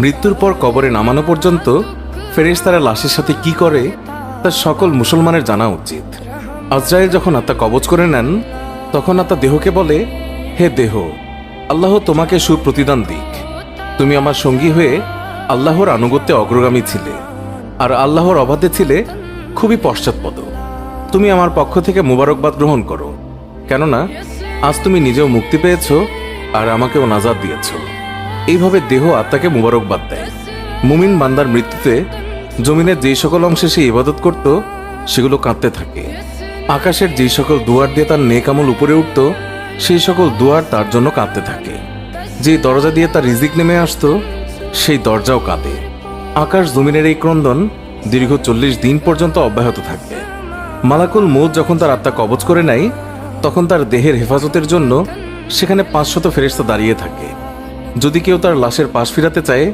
মৃত্যুর পর কবরে নামানো পর্যন্ত ফেরেশতারা লাশের সাথে কি করে, তা সকল মুসলমানের জানা উচিত। আজরাইল যখন আত্মা কবজ করে নেন, তখন আত্মা দেহকে বলে, হে দেহ, আল্লাহ তোমাকে সুপ্রতিদান দিক। তুমি আমার সঙ্গী হয়ে আল্লাহর আনুগত্যে অগ্রগামী ছিলে, আর আল্লাহর অবাধে ছিলে খুবই পশ্চাৎপদ। তুমি আমার পক্ষ থেকে মুবারকবাদ গ্রহণ করো। কেননা, আজ তুমি নিজেও মুক্তি পেয়েছ আর আমাকেও নাজাদ দিয়েছ। এইভাবে দেহ আত্মাকে মুবারকবাদ দেয়। মুমিন বান্দার মৃত্যুতে জমিনের যেই সকল অংশে সে ইবাদত করত, সেগুলো কাঁদতে থাকে। আকাশের যেই সকল দুয়ার দিয়ে তার নেকামল উপরে উঠত, সেই সকল দুয়ার তার জন্য কাঁদতে থাকে। যে দরজা দিয়ে তার রিজিক নেমে আসতো, সেই দরজাও কাঁদে। আকাশ জমিনের এই ক্রন্দন দীর্ঘ চল্লিশ দিন পর্যন্ত অব্যাহত থাকবে মালাকুল মৌত যখন তার আত্মা কবজ করে নেয়, তখন তার দেহের হেফাজতের জন্য সেখানে পাঁচশত ফেরেস্তা দাঁড়িয়ে থাকে। যদি কেউ তার লাশের পাশ ফিরাতে চায়,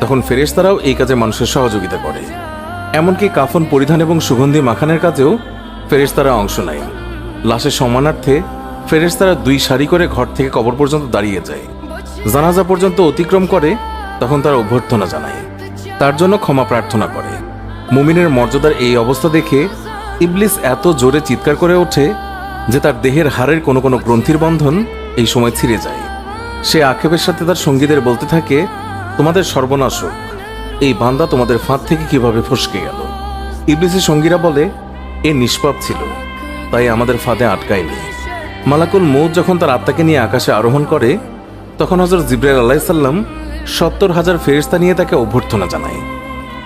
তখন ফেরেশতারাও এই কাজে মানুষের সহযোগিতা করে। এমনকি কাফন পরিধান এবং সুগন্ধি মাখানের কাজেও ফেরেশতারা অংশ নেয়। লাশের সম্মানার্থে ফেরেশতারা দুই সারি করে ঘর থেকে কবর পর্যন্ত দাঁড়িয়ে যায়। জানাজা পর্যন্ত অতিক্রম করে, তখন তারা অভ্যর্থনা জানায়। তার জন্য ক্ষমা প্রার্থনা করে। মুমিনের মর্যাদার এই অবস্থা দেখে ইবলিস এত জোরে চিৎকার করে ওঠে যে তার দেহের হাড়ের কোনো কোনো গ্রন্থির বন্ধন এই সময় ছিঁড়ে যায়। সে আক্ষেপের সাথে তার সঙ্গীদের বলতে থাকে, তোমাদের সর্বনাশ হোক। এই বান্দা তোমাদের ফাঁদ থেকে কীভাবে ফসকে গেল? ইবলিসের সঙ্গীরা বলে, এ নিষ্পাপ ছিল, তাই আমাদের ফাঁদে আটকায়নি। মালাকুল মৌত যখন তার আত্মাকে নিয়ে আকাশে আরোহণ করে, তখন হজরত জিব্রাইল আলাইসাল্লাম সত্তর হাজার ফেরিস্তা নিয়ে তাকে অভ্যর্থনা জানায়।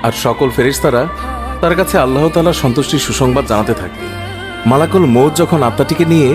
আর সকল ফেরিস্তারা তার কাছে আল্লাহ তাআলার সন্তুষ্টির সুসংবাদ জানাতে থাকে। মালাকুল মৌত যখন আত্মাটিকে নিয়ে